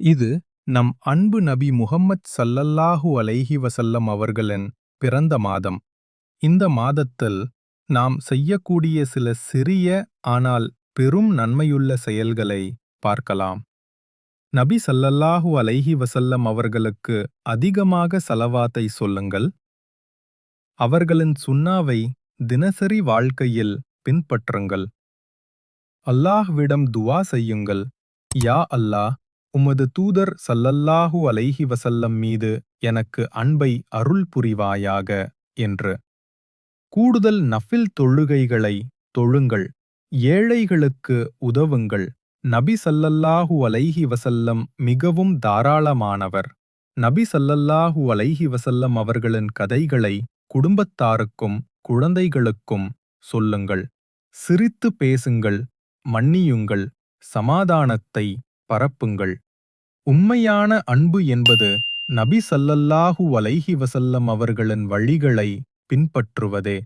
இது நம் அன்பு நபி முஹம்மத் சல்லல்லாஹு அலைஹி வசல்லம் அவர்களின் பிறந்த மாதம். இந்த மாதத்தில் நாம் செய்யக்கூடிய சில சிறிய ஆனால் பெரும் நன்மையுள்ள செயல்களை பார்க்கலாம். நபி சல்லல்லாஹு அலைஹி வசல்லம் அவர்களுக்கு அதிகமாக ஸலவாத்தை சொல்லுங்கள். அவர்களின் சுன்னாவை தினசரி வாழ்க்கையில் பின்பற்றுங்கள். அல்லாஹ்விடம் துவா செய்யுங்கள். யா அல்லாஹ் உமது தூதர் சல்லல்லாஹு அலைஹி வசல்லம் மீது எனக்கு அன்பை அருள் புரிவாயாக என்று. கூடுதல் நஃபில் தொழுகைகளை தொழுங்கள். ஏழைகளுக்கு உதவுங்கள். நபி சல்லல்லாஹு அலைஹி வசல்லம் மிகவும் தாராளமானவர். நபி சல்லல்லாஹு அலைஹி வசல்லம் அவர்களின் கதைகளை குடும்பத்தாருக்கும் குழந்தைகளுக்கும் சொல்லுங்கள். சிரித்து பேசுங்கள். மன்னியுங்கள். சமாதானத்தை பரப்புங்கள். உண்மையான அன்பு என்பது நபி சல்லல்லாஹு அலைஹி வசல்லம் அவர்களின் வழிகளை பின்பற்றுவதே.